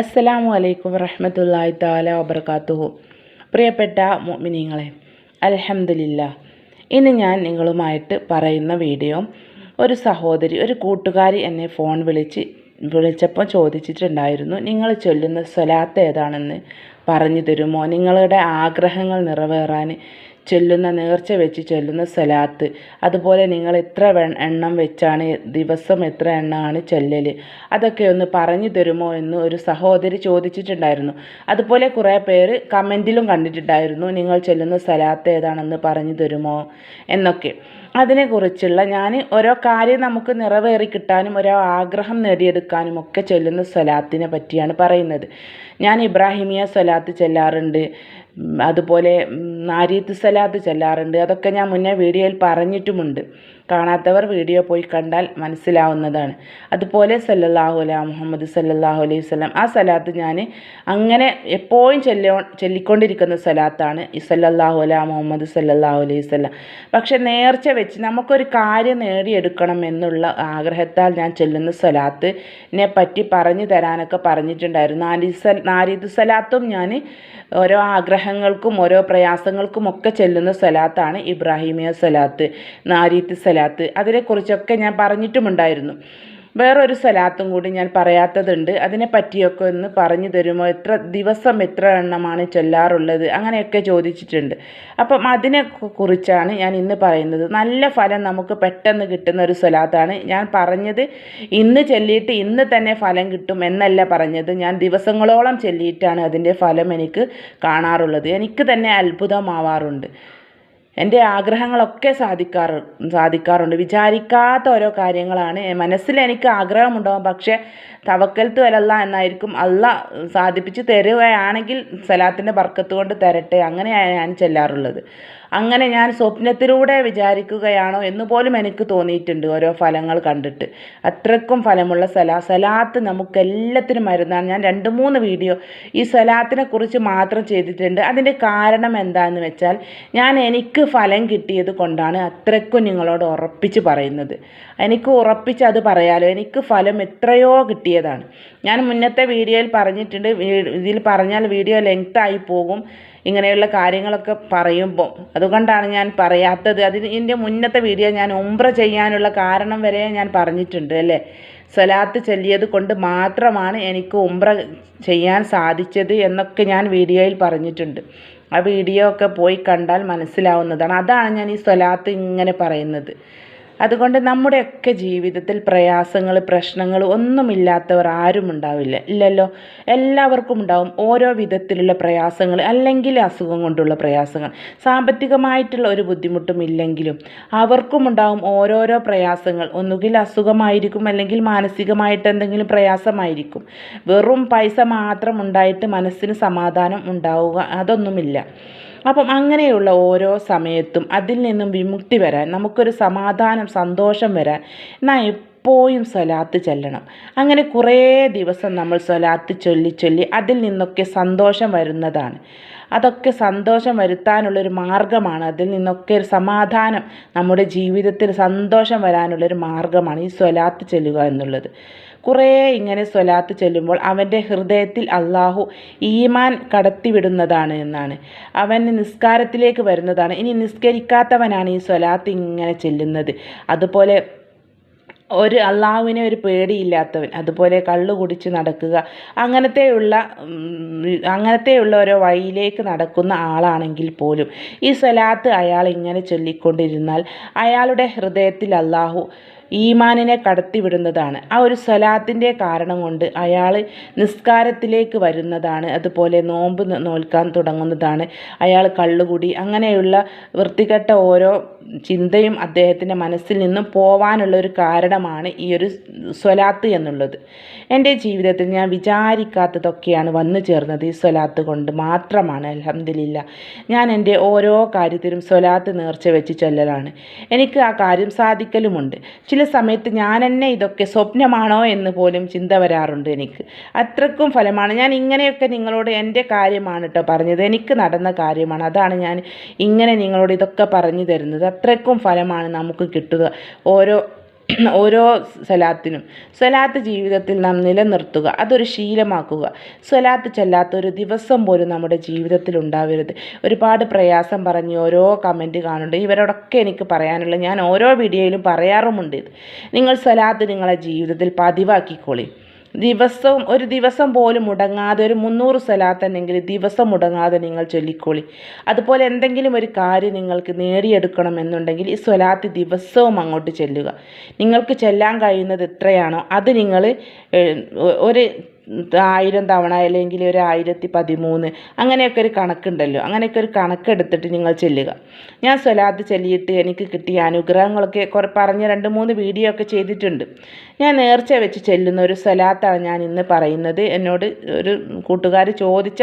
അസ്സലാമു അലൈക്കും വറഹ്മത്തുള്ളാഹി തആല വബർക്കാത്തുഹു പ്രിയപ്പെട്ട മുഅ്മിനീങ്ങളെ അൽഹംദുലില്ല. ഇന്ന് ഞാൻ നിങ്ങളുമായിട്ട് പറയുന്ന വീഡിയോ ഒരു സഹോദരി ഒരു കൂട്ടുകാരി എന്നെ ഫോൺ വിളിച്ച് വിളിച്ചപ്പോൾ ചോദിച്ചിട്ടുണ്ടായിരുന്നു നിങ്ങൾ ചൊല്ലുന്ന സ്വലാത്ത് ഏതാണെന്ന് പറഞ്ഞു തരുമോ? നിങ്ങളുടെ ആഗ്രഹങ്ങൾ നിറവേറാൻ ചൊല്ലുന്ന നേർച്ച വെച്ച് ചൊല്ലുന്ന സലാത്ത്. അതുപോലെ നിങ്ങൾ എത്ര എണ്ണം വെച്ചാണ് ദിവസം എത്ര എണ്ണമാണ് ചൊല്ലൽ അതൊക്കെ ഒന്ന് പറഞ്ഞു തരുമോ എന്ന് ഒരു സഹോദരി ചോദിച്ചിട്ടുണ്ടായിരുന്നു. അതുപോലെ കുറേ പേര് കമന്റിലും കണ്ടിട്ടുണ്ടായിരുന്നു നിങ്ങൾ ചൊല്ലുന്ന സലാത്ത് ഏതാണെന്ന് പറഞ്ഞു തരുമോ? എന്നൊക്കെ. അതിനെക്കുറിച്ചുള്ള ഞാൻ ഓരോ കാര്യം നമുക്ക് നിറവേറി കിട്ടാനും ഓരോ ആഗ്രഹം നേടിയെടുക്കാനും ഒക്കെ ചൊല്ലുന്ന സ്വലാത്തിനെ പറ്റിയാണ് പറയുന്നത്. ഞാൻ ഇബ്രാഹിമിയ സ്വലാത്ത് ചൊല്ലാറുണ്ട്. അതുപോലെ നാരീത്ത് സലാദ് ചൊല്ലാറുണ്ട്. അതൊക്കെ ഞാൻ മുന്നേ വീഡിയോയിൽ പറഞ്ഞിട്ടുമുണ്ട്. കാണാത്തവർ വീഡിയോ പോയി കണ്ടാൽ മനസ്സിലാവുന്നതാണ്. അതുപോലെ സല്ലല്ലാഹു അല മുഹമ്മദ് സല്ലല്ലാഹു അലൈഹി വസല്ലം ആ സലാത്ത് ഞാൻ അങ്ങനെ എപ്പോഴും ചൊല്ലോ ചൊല്ലിക്കൊണ്ടിരിക്കുന്ന സലാത്താണ് ഈ സല്ലല്ലാഹു അല മുഹമ്മദ് സല്ലല്ലാഹു അലൈഹി വസല്ലം. പക്ഷെ നേർച്ച വെച്ച് നമുക്കൊരു കാര്യം നേടിയെടുക്കണം എന്നുള്ള ആഗ്രഹത്താൽ ഞാൻ ചൊല്ലുന്ന സലാത്തിനെ പറ്റി പറഞ്ഞു തരാനൊക്കെ പറഞ്ഞിട്ടുണ്ടായിരുന്നു. നാരി സൽ നാരീദ് സ്വലാത്തും ഞാൻ ഓരോ ആഗ്രഹങ്ങൾക്കും ഓരോ പ്രയാസങ്ങൾക്കും ഒക്കെ ചെല്ലുന്ന സ്വലാത്താണ് ഇബ്രാഹിമിയ സ്വലാത്ത് നാരീത്ത് സ്വലാത്ത് അതിനെക്കുറിച്ചൊക്കെ ഞാൻ പറഞ്ഞിട്ടുമുണ്ടായിരുന്നു. വേറൊരു സലാത്തും കൂടി ഞാൻ പറയാത്തതുണ്ട്. അതിനെ പറ്റിയൊക്കെ ഒന്ന് പറഞ്ഞു തരുമോ? എത്ര ദിവസം എത്ര എണ്ണമാണ് ചൊല്ലാറുള്ളത്? അങ്ങനെയൊക്കെ ചോദിച്ചിട്ടുണ്ട്. അപ്പം അതിനെ കുറിച്ചാണ് ഞാൻ ഇന്ന് പറയുന്നത്. നല്ല ഫലം നമുക്ക് പെട്ടെന്ന് കിട്ടുന്ന ഒരു സ്വലാത്താണ് ഞാൻ പറഞ്ഞത് ഇന്ന് ചൊല്ലിയിട്ട് ഇന്ന് തന്നെ ഫലം കിട്ടും എന്നല്ല പറഞ്ഞത്. ഞാൻ ദിവസങ്ങളോളം ചൊല്ലിയിട്ടാണ് അതിന്റെ ഫലം എനിക്ക് കാണാറുള്ളത്. എനിക്ക് തന്നെ അത്ഭുതമാവാറുണ്ട്. എന്റെ ആഗ്രഹങ്ങളൊക്കെ സാധിക്കാറ് സാധിക്കാറുണ്ട്. വിചാരിക്കാത്ത ഓരോ കാര്യങ്ങളാണ്. മനസ്സിൽ എനിക്ക് ആഗ്രഹമുണ്ടാകും പക്ഷേ തവക്കൽത്തു അലല്ല എന്നായിരിക്കും അല്ല സാധിപ്പിച്ച് തരുകയാണെങ്കിൽ സലാത്തിന്റെ ബർക്കത്ത് കൊണ്ട് തരട്ടെ അങ്ങനെയാണ് ഞാൻ ചെല്ലാറുള്ളത്. അങ്ങനെ ഞാൻ സ്വപ്നത്തിലൂടെ വിചാരിക്കുകയാണോ എന്ന് പോലും എനിക്ക് തോന്നിയിട്ടുണ്ട് ഓരോ ഫലങ്ങൾ കണ്ടിട്ട്. അത്രക്കും ഫലമുള്ള സലാ സലാത്ത് നമുക്ക് എല്ലാത്തിനും മരുന്നാണ്. ഞാൻ രണ്ട് മൂന്ന് വീഡിയോ ഈ സലാത്തിനെ കുറിച്ച് മാത്രം ചെയ്തിട്ടുണ്ട്. അതിന്റെ കാരണം എന്താണെന്ന് വെച്ചാൽ ഞാൻ എനിക്ക് ഫലം കിട്ടിയത് കൊണ്ടാണ് അത്രക്കും നിങ്ങളോട് ഉറപ്പിച്ച് പറയുന്നത്. എനിക്ക് ഉറപ്പിച്ച് അത് പറയാലോ. എനിക്ക് ഫലം എത്രയോ കിട്ടിയതാണ് ഞാൻ മുന്നത്തെ വീഡിയോയിൽ പറഞ്ഞിട്ടുണ്ട് ഇതിൽ പറഞ്ഞാൽ വീഡിയോ ലെങ്ത് ആയി പോകും ഇങ്ങനെയുള്ള കാര്യങ്ങളൊക്കെ പറയുമ്പോൾ അതുകൊണ്ടാണ് ഞാൻ പറയാത്തത്. അതിന് ഇതിന്റെ മുന്നത്തെ വീഡിയോ ഞാൻ ഉംറ ചെയ്യാനുള്ള കാരണം വരെ ഞാൻ പറഞ്ഞിട്ടുണ്ട് അല്ലേ? സ്വലാത്ത് ചൊല്ലിയത് കൊണ്ട് മാത്രമാണ് എനിക്ക് ഉംറ ചെയ്യാൻ സാധിച്ചത് എന്നൊക്കെ ഞാൻ വീഡിയോയിൽ പറഞ്ഞിട്ടുണ്ട്. ആ വീഡിയോ ഒക്കെ പോയി കണ്ടാൽ മനസ്സിലാവുന്നതാണ്. അതാണ് ഞാൻ ഈ സ്വലാത്ത് ഇങ്ങനെ പറയുന്നത്. അതുകൊണ്ട് നമ്മുടെയൊക്കെ ജീവിതത്തിൽ പ്രയാസങ്ങൾ പ്രശ്നങ്ങൾ ഒന്നുമില്ലാത്തവർ ആരും ഉണ്ടാവില്ല. ഇല്ലല്ലോ? എല്ലാവർക്കും ഉണ്ടാവും ഓരോ വിധത്തിലുള്ള പ്രയാസങ്ങൾ അല്ലെങ്കിൽ അസുഖം കൊണ്ടുള്ള പ്രയാസങ്ങൾ. സാമ്പത്തികമായിട്ടുള്ള ഒരു ബുദ്ധിമുട്ടും ഇല്ലെങ്കിലും അവർക്കും ഉണ്ടാവും ഓരോരോ പ്രയാസങ്ങൾ. ഒന്നുകിൽ അസുഖമായിരിക്കും അല്ലെങ്കിൽ മാനസികമായിട്ട് എന്തെങ്കിലും പ്രയാസമായിരിക്കും. വെറും പൈസ മാത്രം ഉണ്ടായിട്ട് മനസ്സിന് സമാധാനം ഉണ്ടാവുക അതൊന്നുമില്ല. അപ്പം അങ്ങനെയുള്ള ഓരോ സമയത്തും അതിൽ നിന്നും വിമുക്തി വരാൻ നമുക്കൊരു സമാധാനം സന്തോഷം വരാൻ നാം എപ്പോഴും സ്വലാത്ത് ചൊല്ലണം. അങ്ങനെ കുറേ ദിവസം നമ്മൾ സ്വലാത്ത് ചൊല്ലി ചൊല്ലി അതിൽ നിന്നൊക്കെ സന്തോഷം വരുന്നതാണ്. അതൊക്കെ സന്തോഷം വരുത്താനുള്ളൊരു മാർഗമാണ്. അതിൽ നിന്നൊക്കെ ഒരു സമാധാനം നമ്മുടെ ജീവിതത്തിൽ സന്തോഷം വരാനുള്ളൊരു മാർഗമാണ് ഈ സ്വലാത്ത് ചെല്ലുക എന്നുള്ളത്. കുറേ ഇങ്ങനെ സ്വലാത്ത് ചൊല്ലുമ്പോൾ അവന്റെ ഹൃദയത്തിൽ അള്ളാഹു ഈമാൻ കടത്തിവിടുന്നതാണ് എന്നാണ്. അവൻ നിസ്കാരത്തിലേക്ക് വരുന്നതാണ്. ഇനി നിസ്കരിക്കാത്തവനാണ് ഈ സ്വലാത്ത് ഇങ്ങനെ ചെല്ലുന്നത്. അതുപോലെ ഒരു അള്ളാഹുവിനെ ഒരു പേടിയില്ലാത്തവൻ അതുപോലെ കള്ളു കുടിച്ച് നടക്കുക അങ്ങനത്തെയുള്ള അങ്ങനത്തെയുള്ള ഓരോ വഴിയിലേക്ക് നടക്കുന്ന ആളാണെങ്കിൽ പോലും ഈ സ്വലാത്ത് അയാൾ ഇങ്ങനെ ചൊല്ലിക്കൊണ്ടിരുന്നാൽ അയാളുടെ ഹൃദയത്തിൽ അള്ളാഹു ഈമാനിനെ കടത്തിവിടുന്നതാണ്. ആ ഒരു സ്വലാത്തിന്റെ കാരണം കൊണ്ട് അയാൾ നിസ്കാരത്തിലേക്ക് വരുന്നതാണ്. അതുപോലെ നോമ്പ് നോൽക്കാൻ തുടങ്ങുന്നതാണ്. അയാൾ കള്ളുകുടി അങ്ങനെയുള്ള വൃത്തികെട്ട ഓരോ ചിന്തയും അദ്ദേഹത്തിന്റെ മനസ്സിൽ നിന്നും പോവാനുള്ള ഒരു കാരണമാണ് ഈ ഒരു സ്വലാത്ത് എന്നുള്ളത്. എന്റെ ജീവിതത്തിൽ ഞാൻ വിചാരിക്കാത്തതൊക്കെയാണ് വന്നു ചേർന്നത് ഈ സ്വലാത്ത് കൊണ്ട് മാത്രമാണ് അലഹമില്ല ഞാൻ എന്റെ ഓരോ കാര്യത്തിലും സ്വലാത്ത് നേർച്ച വെച്ച് ചൊല്ലലാണ്. എനിക്ക് ആ കാര്യം സാധിക്കലുമുണ്ട്. ചില സമയത്ത് ഞാൻ തന്നെ ഇതൊക്കെ സ്വപ്നമാണോ എന്ന് പോലും ചിന്ത വരാറുണ്ട് എനിക്ക്. അത്രക്കും ഫലമാണ്. ഞാൻ ഇങ്ങനെയൊക്കെ നിങ്ങളോട് എന്റെ കാര്യമാണ് കേട്ടോ പറഞ്ഞത്. എനിക്ക് നടന്ന കാര്യമാണ്. അതാണ് ഞാൻ ഇങ്ങനെ നിങ്ങളോട് ഇതൊക്കെ പറഞ്ഞു തരുന്നത്. അത്രക്കും ഫലമാണ് നമുക്ക് കിട്ടുക ഓരോ ഓരോ സ്വലാത്തിനും. സ്വലാത്ത് ജീവിതത്തിൽ നാം നിലനിർത്തുക അതൊരു ശീലമാക്കുക. സ്വലാത്ത് ചെല്ലാത്ത ഒരു ദിവസം പോലും നമ്മുടെ ജീവിതത്തിൽ ഉണ്ടാവരുത്. ഒരുപാട് പ്രയാസം പറഞ്ഞ് ഓരോ കമന്റ് കാണുന്നുണ്ട്. ഇവരോടൊക്കെ എനിക്ക് പറയാനുള്ള ഞാൻ ഓരോ വീഡിയോയിലും പറയാറുമുണ്ട് നിങ്ങൾ സ്വലാത്ത് നിങ്ങളെ ജീവിതത്തിൽ പതിവാക്കിക്കോളി. ദിവസവും ഒരു ദിവസം പോലും മുടങ്ങാതെ ഒരു മുന്നൂറ് സ്വലാത്തുണ്ടെങ്കിൽ ദിവസം മുടങ്ങാതെ നിങ്ങൾ ചൊല്ലിക്കോളി. അതുപോലെ എന്തെങ്കിലും ഒരു കാര്യം നിങ്ങൾക്ക് നേടിയെടുക്കണം എന്നുണ്ടെങ്കിൽ ഈ സ്വലാത്ത് ദിവസവും അങ്ങോട്ട് ചെല്ലുക. നിങ്ങൾക്ക് ചെല്ലാൻ കഴിയുന്നത് എത്രയാണോ അത് നിങ്ങൾ ഒരു ആയിരം തവണ അല്ലെങ്കിൽ ഒരു ആയിരത്തി പതിമൂന്ന് അങ്ങനെയൊക്കെ ഒരു കണക്കുണ്ടല്ലോ. അങ്ങനെയൊക്കെ ഒരു കണക്കെടുത്തിട്ട് നിങ്ങൾ ചെല്ലുക. ഞാൻ സ്വലാത്ത് ചെല്ലിയിട്ട് എനിക്ക് കിട്ടിയ അനുഗ്രഹങ്ങളൊക്കെ കുറെ പറഞ്ഞ് രണ്ട് മൂന്ന് വീഡിയോ ഒക്കെ ചെയ്തിട്ടുണ്ട്. ഞാൻ നേർച്ച വെച്ച് ചെല്ലുന്ന ഒരു സ്വലാത്താണ് ഞാൻ ഇന്ന് പറയുന്നത്. എന്നോട് ഒരു കൂട്ടുകാർ ചോദിച്ച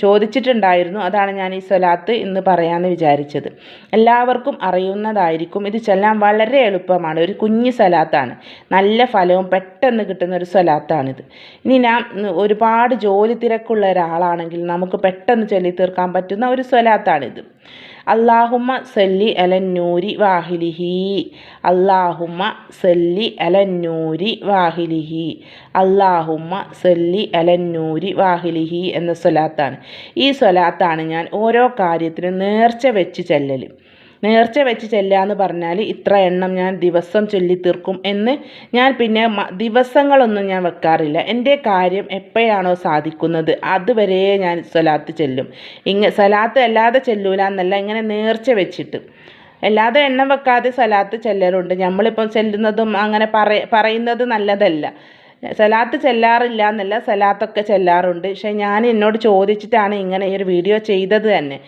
ചോദിച്ചിട്ടുണ്ടായിരുന്നു. അതാണ് ഞാൻ ഈ സ്വലാത്ത് ഇന്ന് പറയാമെന്ന് വിചാരിച്ചത്. എല്ലാവർക്കും അറിയുന്നതായിരിക്കും. ഇത് ചൊല്ലാൻ വളരെ എളുപ്പമാണ്. ഒരു കുഞ്ഞു സ്വലാത്താണ്. നല്ല ഫലവും പെട്ടെന്ന് കിട്ടുന്ന ഒരു സ്വലാത്താണിത്. ഇനി ഞാൻ ഒരുപാട് ജോലി തിരക്കുള്ള ഒരാളാണെങ്കിൽ നമുക്ക് പെട്ടെന്ന് ചൊല്ലി തീർക്കാൻ പറ്റുന്ന ഒരു സ്വലാത്താണിത്. അള്ളാഹുമ്മ സല്ലി അലന്നൂരി വാഹിലിഹി. അള്ളാഹുമ്മ സല്ലി അലന്നൂരി വാഹിലിഹി. അള്ളാഹുമ്മ സല്ലി അലന്നൂരി വാഹിലിഹി എന്ന സ്വലാത്താണ്. ഈ സ്വലാത്താണ് ഞാൻ ഓരോ കാര്യത്തിനും നേർച്ച വെച്ച് ചെല്ലൽ നേർച്ച വെച്ച് ചെല്ലാന്ന് പറഞ്ഞാൽ ഇത്ര എണ്ണം ഞാൻ ദിവസം ചൊല്ലി തീർക്കും എന്ന് ഞാൻ പിന്നെ ദിവസങ്ങളൊന്നും ഞാൻ വെക്കാറില്ല. എന്റെ കാര്യം എപ്പോഴാണോ സാധിക്കുന്നത് അതുവരെ ഞാൻ സ്വലാത്ത് ചെല്ലും. ഇങ്ങ സ്വലാത്ത് അല്ലാതെ ചെല്ലൂല എന്നല്ല ഇങ്ങനെ നേർച്ച വെച്ചിട്ട്. അല്ലാതെ എണ്ണം വെക്കാതെ സ്വലാത്ത് ചെല്ലലുണ്ട്. നമ്മളിപ്പം ചെല്ലുന്നതും അങ്ങനെ പറ പറയുന്നത് നല്ലതല്ല. സലാത്ത് ചെല്ലാറില്ല എന്നല്ല സലാത്തൊക്കെ ചെല്ലാറുണ്ട്. പക്ഷേ ഞാൻ എന്നോട് ചോദിച്ചിട്ടാണ് ഇങ്ങനെ ഈ ഒരു വീഡിയോ ചെയ്തത് തന്നെ.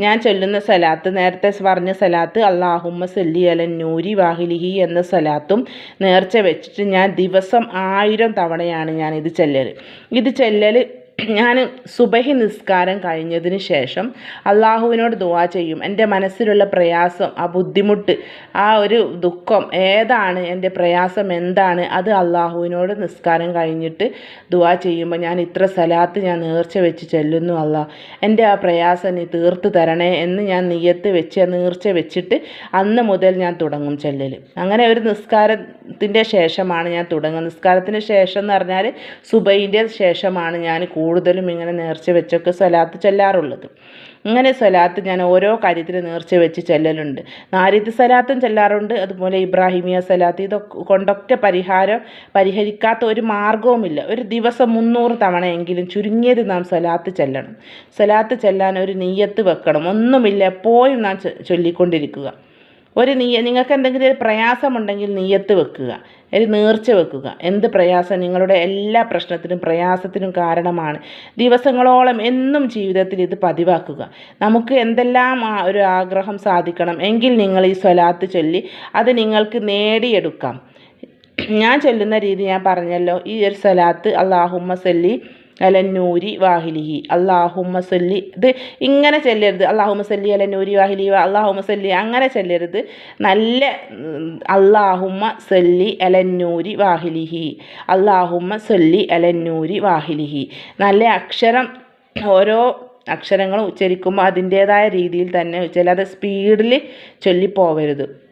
ഞാൻ ചൊല്ലുന്ന സലാത്ത് നേരത്തെ പറഞ്ഞ സലാത്ത് അള്ളാഹുമ്മ സല്ലി അല നൂരി വാഹിലിഹി എന്ന സലാത്തും നേർച്ച വെച്ചിട്ട് ഞാൻ ദിവസം ആയിരം തവണയാണ് ഞാൻ ഇത് ചെല്ലൽ ഇത് ചെല്ലൽ ഞാൻ സുബഹി നിസ്കാരം കഴിഞ്ഞതിന് ശേഷം അള്ളാഹുവിനോട് ദുവാ ചെയ്യും. എന്റെ മനസ്സിലുള്ള പ്രയാസം ആ ബുദ്ധിമുട്ട് ആ ഒരു ദുഃഖം ഏതാണ്? എന്റെ പ്രയാസം എന്താണ്? അത് അള്ളാഹുവിനോട് നിസ്കാരം കഴിഞ്ഞിട്ട് ദുവാ ചെയ്യുമ്പോൾ ഞാൻ ഇത്ര സ്ഥലത്ത് ഞാൻ നേർച്ച വെച്ച് ചെല്ലുന്നു അല്ല എന്റെ ആ പ്രയാസം നീ തീർത്ത് തരണേ എന്ന് ഞാൻ നെയ്യത്ത് വെച്ച് നേർച്ച വെച്ചിട്ട് അന്ന് മുതൽ ഞാൻ തുടങ്ങും ചെല്ലൽ അങ്ങനെ ഒരു നിസ്കാരത്തിന്റെ ശേഷമാണ് ഞാൻ തുടങ്ങുന്നത്. നിസ്കാരത്തിന് ശേഷം എന്ന് പറഞ്ഞാൽ സുബൈന്റെ ശേഷമാണ് ഞാൻ കൂടുതലും ഇങ്ങനെ നേർച്ച വെച്ചൊക്കെ സ്വലാത്ത് ചെല്ലാറുള്ളത്. ഇങ്ങനെ സ്വലാത്ത് ഞാൻ ഓരോ കാര്യത്തിന് നേർച്ച വെച്ച് ചെല്ലലുണ്ട്. നാരിത്ത് സലാത്തും ചെല്ലാറുണ്ട്. അതുപോലെ ഇബ്രാഹിമിയ സലാത്ത് ഇതൊക്കെ കൊണ്ടൊക്കെ പരിഹാരം പരിഹരിക്കാത്ത ഒരു മാർഗവുമില്ല ഒരു ദിവസം മുന്നൂറ് തവണയെങ്കിലും ചുരുങ്ങിയത് നാം സ്വലാത്ത് ചെല്ലണം. സ്വലാത്ത് ചെല്ലാൻ ഒരു നെയ്യത്ത് വെക്കണം. ഒന്നുമില്ല എപ്പോഴും നാം ചൊല്ലിക്കൊണ്ടിരിക്കുക. ഒരു നീയ നിങ്ങൾക്ക് എന്തെങ്കിലും ഒരു പ്രയാസമുണ്ടെങ്കിൽ നീയത്ത് വെക്കുക. ഒരു നേർച്ച വെക്കുക. എന്ത് പ്രയാസം? നിങ്ങളുടെ എല്ലാ പ്രശ്നത്തിനും പ്രയാസത്തിനും കാരണമാണ്. ദിവസങ്ങളോളം എന്നും ജീവിതത്തിൽ ഇത് പതിവാക്കുക. നമുക്ക് എന്തെല്ലാം ഒരു ആഗ്രഹം സാധിക്കണം എങ്കിൽ നിങ്ങൾ ഈ സ്വലാത്ത് ചൊല്ലി അത് നിങ്ങൾക്ക് നേടിയെടുക്കാം. ഞാൻ ചൊല്ലുന്ന രീതി ഞാൻ പറഞ്ഞല്ലോ. ഈ ഒരു സ്വലാത്ത് അള്ളാഹുമ്മ സല്ലി അലന്നൂരി വാഹിലിഹി. അള്ളാഹുമ്മ സല്ലി. ഇത് ഇങ്ങനെ ചെല്ലരുത്. അള്ളാഹുമ്മ സല്ലി അലന്നൂരി വാഹിലി അള്ളാഹുമ്മ സല്ലി അങ്ങനെ ചെല്ലരുത്. നല്ല അള്ളാഹുമ്മ സല്ലി അലന്നൂരി വാഹിലിഹി. അള്ളാഹുമ്മ സല്ലി അലന്നൂരി വാഹിലിഹി. നല്ല അക്ഷരം ഓരോ അക്ഷരങ്ങളും ഉച്ചരിക്കുമ്പോൾ അതിന്റേതായ രീതിയിൽ തന്നെ ചിലത് സ്പീഡിൽ ചൊല്ലിപ്പോവരുത്.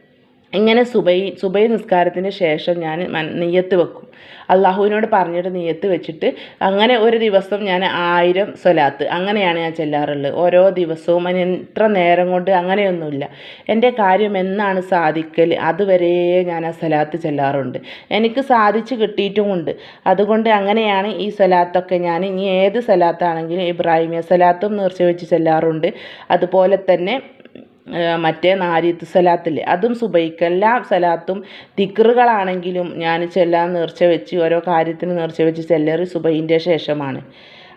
ഇങ്ങനെ സുബൈ സുബൈ നിസ്കാരത്തിന് ശേഷം ഞാൻ നെയ്യത്ത് വെക്കും. അള്ളാഹുവിനോട് പറഞ്ഞിട്ട് നെയ്യത്ത് വെച്ചിട്ട് അങ്ങനെ ഒരു ദിവസം ഞാൻ ആയിരം സ്വലാത്ത് അങ്ങനെയാണ് ഞാൻ ചെല്ലാറുള്ളത്. ഓരോ ദിവസവും അതിന് ഇത്ര നേരം കൊണ്ട് അങ്ങനെയൊന്നുമില്ല. എന്റെ കാര്യം എന്നാണ് സാധിക്കൽ? അതുവരെ ഞാൻ ആ സ്വലാത്ത് ചെല്ലാറുണ്ട്. എനിക്ക് സാധിച്ച് കിട്ടിയിട്ടുമുണ്ട് അതുകൊണ്ട് അങ്ങനെയാണ് ഈ സ്വലാത്തൊക്കെ ഞാൻ ഇനി ഏത് സ്വലാത്താണെങ്കിലും ഇബ്രാഹിമിയ സ്വലാത്തും നേർച്ച വെച്ച് ചെല്ലാറുണ്ട്. അതുപോലെ തന്നെ മറ്റേ നാരിത്ത് സലാത്തില്ലേ? അതും സുബൈക്ക്. എല്ലാ സലാത്തും ദിക്റുകളാണെങ്കിലും ഞാൻ ചെല്ലാൻ നേർച്ച വെച്ച് ഓരോ കാര്യത്തിന് നേർച്ച വെച്ച് ചെല്ലറ് സുബൈന്റെ ശേഷമാണ്.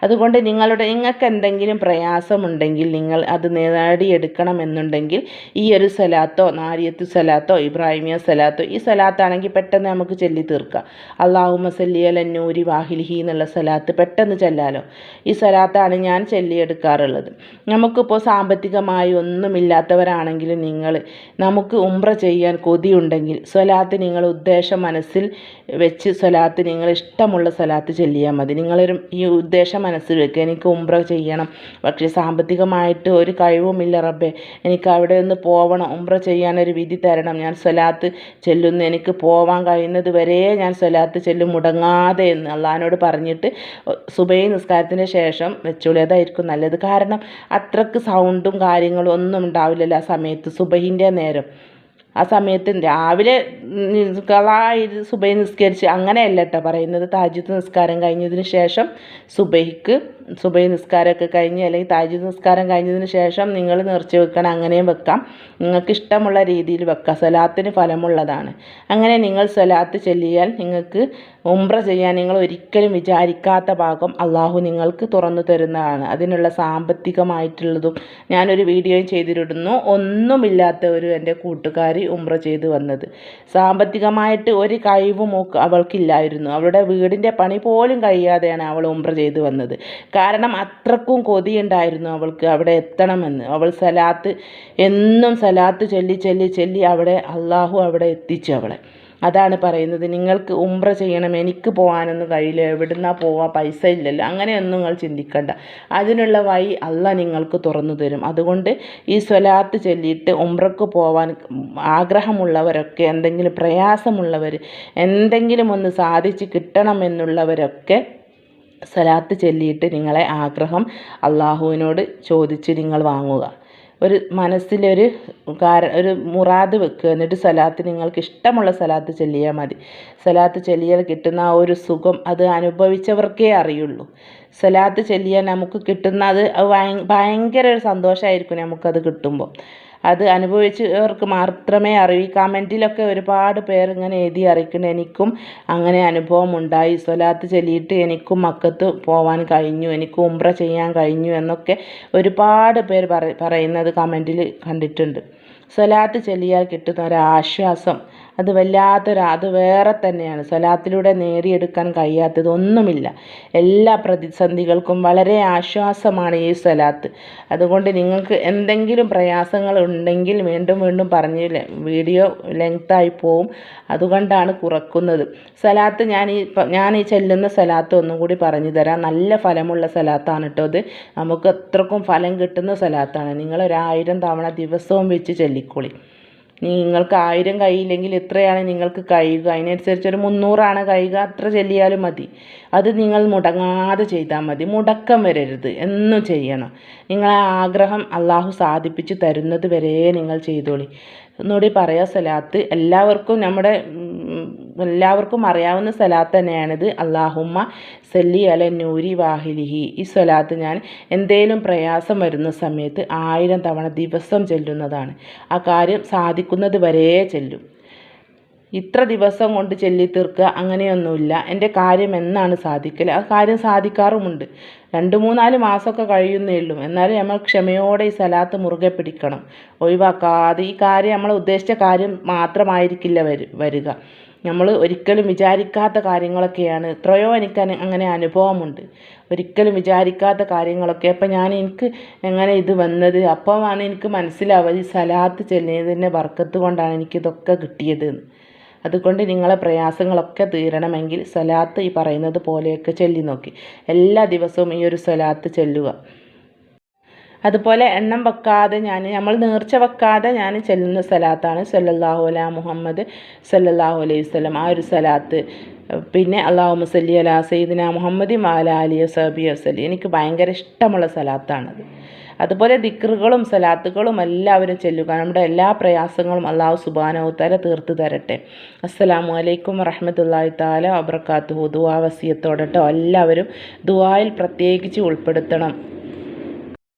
അതുകൊണ്ട് നിങ്ങളുടെ നിങ്ങൾക്ക് എന്തെങ്കിലും പ്രയാസമുണ്ടെങ്കിൽ നിങ്ങൾ അത് നേടിയെടുക്കണമെന്നുണ്ടെങ്കിൽ ഈ ഒരു സലാത്തോ നാരിയത്ത് സലാത്തോ ഇബ്രാഹിമിയ സലാത്തോ ഈ സലാത്താണെങ്കിൽ പെട്ടെന്ന് നമുക്ക് ചൊല്ലി തീർക്കാം. അള്ളാഹു മസല്ലി അലന്നൂരി വാഹിലിഹി എന്നുള്ള സലാത്ത് പെട്ടെന്ന് ചെല്ലാലോ. ഈ സലാത്താണ് ഞാൻ ചൊല്ലിയെടുക്കാറുള്ളത്. നമുക്കിപ്പോൾ സാമ്പത്തികമായി ഒന്നുമില്ലാത്തവരാണെങ്കിലും നിങ്ങൾ നമുക്ക് ഉംറ ചെയ്യാൻ കൊതിയുണ്ടെങ്കിൽ സ്വലാത്ത് നിങ്ങൾ ഉദ്ദേശം മനസ്സിൽ വെച്ച് സ്വലാത്ത് നിങ്ങൾ ഇഷ്ടമുള്ള സ്വലാത്ത് ചൊല്ലിയാൽ മതി. നിങ്ങളൊരു ഈ ഉദ്ദേശം മനസ്സിൽ വെക്കുക എനിക്ക് ഉംറ ചെയ്യണം. പക്ഷേ സാമ്പത്തികമായിട്ട് ഒരു കഴിവുമില്ല റബ്ബെ. എനിക്ക് അവിടെ ഒന്ന് പോവണം. ഉംറ ചെയ്യാനൊരു വിധി തരണം. ഞാൻ സ്വലാത്ത് ചെല്ലുന്നു. എനിക്ക് പോവാൻ കഴിയുന്നത് ഞാൻ സ്വലാത്ത് ചെല്ലും. മുടങ്ങാതെ എന്ന് അള്ളഹാനോട് പറഞ്ഞിട്ട് സുബൈ നിസ്കാരത്തിന് ശേഷം വെച്ചോളി. അതായിരിക്കും നല്ലത്. കാരണം അത്രയ്ക്ക് സൗണ്ടും കാര്യങ്ങളും ഒന്നും ഉണ്ടാവില്ലല്ലോ ആ സമയത്ത് സുബഹിന്റെ നേരം. ആ സമയത്ത് രാവിലെ കളായി സുബൈ നിസ്കരിച്ച് അങ്ങനെയല്ല കേട്ടോ പറയുന്നത്. താജ്യത്ത് നിസ്കാരം കഴിഞ്ഞതിന് ശേഷം സുബൈക്ക് സുബൈ നിസ്കാരമൊക്കെ കഴിഞ്ഞ് അല്ലെങ്കിൽ താജ്യത്ത് നിസ്കാരം കഴിഞ്ഞതിന് ശേഷം നിങ്ങൾ നേർച്ച വെക്കണം അങ്ങനെയും വെക്കാം. നിങ്ങൾക്ക് ഇഷ്ടമുള്ള രീതിയിൽ വെക്കാം. സ്വലാത്തിന് ഫലമുള്ളതാണ്. അങ്ങനെ നിങ്ങൾ സ്വലാത്ത് ചെല്ലിയാൽ നിങ്ങൾക്ക് ഉംറ ചെയ്യാൻ നിങ്ങൾ ഒരിക്കലും വിചാരിക്കാത്ത ഭാഗം അള്ളാഹു നിങ്ങൾക്ക് തുറന്നു തരുന്നതാണ്. അതിനുള്ള സാമ്പത്തികമായിട്ടുള്ളതും ഞാനൊരു വീഡിയോയും ചെയ്തിരുന്നു. ഒന്നുമില്ലാത്ത ഒരു എന്റെ കൂട്ടുകാരി ഉംറ ചെയ്ത് വന്നത്. സാമ്പത്തികമായിട്ട് ഒരു കഴിവും അവൾക്കില്ലായിരുന്നു. അവളുടെ വീടിന്റെ പണി പോലും കഴിയാതെയാണ് അവൾ ഉംറ ചെയ്ത് വന്നത്. കാരണം അത്രക്കും കൊതിയുണ്ടായിരുന്നു അവൾക്ക് അവിടെ എത്തണമെന്ന്. അവൾ സലാത്ത് എന്നും സലാത്ത് ചൊല്ലി ചൊല്ലി ചൊല്ലി അവിടെ അള്ളാഹു അവിടെ എത്തിച്ചു അവളെ. അതാണ് പറയുന്നത്. നിങ്ങൾക്ക് ഉംറ ചെയ്യണം എനിക്ക് പോകാനൊന്നും കഴിയില്ല എവിടുന്നാ പോവാ പൈസ ഇല്ലല്ലോ. അങ്ങനെയൊന്നും നിങ്ങൾ ചിന്തിക്കണ്ട. അതിനുള്ള വഴി അല്ല നിങ്ങൾക്ക് തുറന്നു തരും. അതുകൊണ്ട് ഈ സ്വലാത്ത് ചൊല്ലിയിട്ട് ഉംറക്ക് പോവാൻ ആഗ്രഹമുള്ളവരൊക്കെ എന്തെങ്കിലും പ്രയാസമുള്ളവർ എന്തെങ്കിലും ഒന്ന് സാധിച്ച് കിട്ടണമെന്നുള്ളവരൊക്കെ സ്വലാത്ത് ചൊല്ലിയിട്ട് നിങ്ങളെ ആഗ്രഹം അള്ളാഹുവിനോട് ചോദിച്ച് നിങ്ങൾ വാങ്ങുക. ഒരു മനസ്സിലൊരു കാര ഒരു മുറാദ് വെക്കുക. എന്നിട്ട് സലാത്ത് നിങ്ങൾക്ക് ഇഷ്ടമുള്ള സലാത്ത് ചൊല്ലിയാൽ മതി. സലാത്ത് ചൊല്ലിയാൽ കിട്ടുന്ന ആ ഒരു സുഖം അത് അനുഭവിച്ചവർക്കേ അറിയുള്ളൂ. സലാത്ത് ചൊല്ലിയാൽ നമുക്ക് കിട്ടുന്ന അത് ഭയങ്കര ഒരു സന്തോഷമായിരിക്കും നമുക്കത് കിട്ടുമ്പോൾ. അത് അനുഭവിച്ചവർക്ക് മാത്രമേ അറിയൂ. ഈ കമന്റിലൊക്കെ ഒരുപാട് പേർ ഇങ്ങനെ എഴുതി അറിയിക്കുന്നു എനിക്കും അങ്ങനെ അനുഭവം ഉണ്ടായി. സ്വലാത്ത് ചൊല്ലിയിട്ട് എനിക്കും മക്കത്ത് പോവാൻ കഴിഞ്ഞു. എനിക്ക് ഉംറ ചെയ്യാൻ കഴിഞ്ഞു എന്നൊക്കെ ഒരുപാട് പേർ പറയുന്നത് കമന്റിൽ കണ്ടിട്ടുണ്ട്. സ്വലാത്ത് ചൊല്ലിയാൽ കിട്ടുന്ന ഒരാശ്വാസം അത് വല്ലാത്തൊരു അത് വേറെ തന്നെയാണ്. സ്വലാത്തിലൂടെ നേടിയെടുക്കാൻ കഴിയാത്തത് ഒന്നുമില്ല. എല്ലാ പ്രതിസന്ധികൾക്കും വളരെ ആശ്വാസമാണ് ഈ സ്വലാത്ത്. അതുകൊണ്ട് നിങ്ങൾക്ക് എന്തെങ്കിലും പ്രയാസങ്ങൾ ഉണ്ടെങ്കിൽ വീണ്ടും വീണ്ടും പറഞ്ഞ് വീഡിയോ ലെങ്തായി പോവും. അതുകൊണ്ടാണ് കുറക്കുന്നത്. സലാത്ത് ഞാൻ ഈ ഞാൻ ഈ ചെല്ലുന്ന സലാത്ത് ഒന്നും കൂടി പറഞ്ഞു തരാം. നല്ല ഫലമുള്ള സലാത്താണ് കേട്ടോ അത്. നമുക്ക് അത്രക്കും ഫലം കിട്ടുന്ന സലാത്താണ് നിങ്ങളൊരായിരം തവണ ദിവസവും വെച്ച് ചൊല്ലിക്കോളി. നിങ്ങൾക്ക് ആയിരം കഴിയില്ലെങ്കിൽ എത്രയാണ് നിങ്ങൾക്ക് കഴിയുക? അതിനനുസരിച്ച് ഒരു മുന്നൂറാണ് കഴിയുക. അത്ര ചെല്ലിയാലും മതി. അത് നിങ്ങൾ മുടങ്ങാതെ ചെയ്താൽ മതി. മുടക്കം വരരുത്. എന്നും ചെയ്യണം. നിങ്ങളെ ആഗ്രഹം അള്ളാഹു സാധിപ്പിച്ച് തരുന്നത് വരെ നിങ്ങൾ ചെയ്തോളി. ഒന്നുകൂടി പറയാം സലാത്ത്. എല്ലാവർക്കും നമ്മുടെ എല്ലാവർക്കും അറിയാവുന്ന സലാത്ത് തന്നെയാണിത്. അള്ളാഹുമ്മ സല്ലി അല നൂരി വാഹിലിഹി. ഈ സ്വലാത്ത് ഞാൻ എന്തേലും പ്രയാസം വരുന്ന സമയത്ത് ആയിരം തവണ ദിവസം ചെല്ലുന്നതാണ്. ആ കാര്യം സാധിക്കുന്നത് വരെ ചെല്ലും. ഇത്ര ദിവസം കൊണ്ട് ചെല്ലി തീർക്കുക അങ്ങനെയൊന്നുമില്ല. എന്റെ കാര്യം എന്നാണ് സാധിക്കൽ ആ കാര്യം സാധിക്കാറുമുണ്ട്. രണ്ട് മൂന്നാൽ മാസമൊക്കെ കഴിയുന്നേ ഉള്ളൂ. എന്നാലും നമ്മൾ ക്ഷമയോടെ ഈ സ്ഥലത്ത് മുറുകെ പിടിക്കണം. ഒഴിവാക്കാതെ ഈ കാര്യം നമ്മൾ ഉദ്ദേശിച്ച കാര്യം മാത്രമായിരിക്കില്ല വരിക. നമ്മൾ ഒരിക്കലും വിചാരിക്കാത്ത കാര്യങ്ങളൊക്കെയാണ്. എത്രയോ എനിക്ക് അങ്ങനെ അനുഭവമുണ്ട്. ഒരിക്കലും വിചാരിക്കാത്ത കാര്യങ്ങളൊക്കെ. അപ്പം ഞാൻ എനിക്ക് എങ്ങനെ ഇത് വന്നത്? അപ്പമാണ് എനിക്ക് മനസ്സിലാവുക ഈ സലാത്ത് ചെല്ലുന്നതിന്റെ വർക്കത്ത് കൊണ്ടാണ് എനിക്കിതൊക്കെ കിട്ടിയത്. അതുകൊണ്ട് നിങ്ങളെ പ്രയാസങ്ങളൊക്കെ തീരണമെങ്കിൽ സലാത്ത് ഈ പറയുന്നത് പോലെയൊക്കെ ചൊല്ലി നോക്കി എല്ലാ ദിവസവും ഈ ഒരു സലാത്ത് ചൊല്ലുക. അതുപോലെ എണ്ണം വെക്കാതെ ഞാൻ നമ്മൾ നേർച്ച വെക്കാതെ ഞാൻ ചെല്ലുന്ന സലാത്താണ് സല്ലല്ലാഹു അല മുഹമ്മദ് സല്ലല്ലാഹു അലൈഹി വസല്ലം ആ ഒരു സലാത്ത്. പിന്നെ അള്ളാഹു മുസല്ലി അല സയ്യിദിന മുഹമ്മദി മാല അലി സബി വസ്ലി എനിക്ക് ഭയങ്കര ഇഷ്ടമുള്ള സലാത്താണത്. അതുപോലെ ദിക്റുകളും സലാത്തുകളും എല്ലാവരും ചെല്ലുക. നമ്മുടെ എല്ലാ പ്രയാസങ്ങളും അള്ളാഹു സുബാനവുത്താല തീർത്ത് തരട്ടെ. അസ്സലാമു അലൈക്കും വറഹമത്തല്ലാഹി താല അബർക്കാത്തു ദുവാ വസിയത്തോടട്ടോ എല്ലാവരും ദുവായിൽ പ്രത്യേകിച്ച് ഉൾപ്പെടുത്തണം.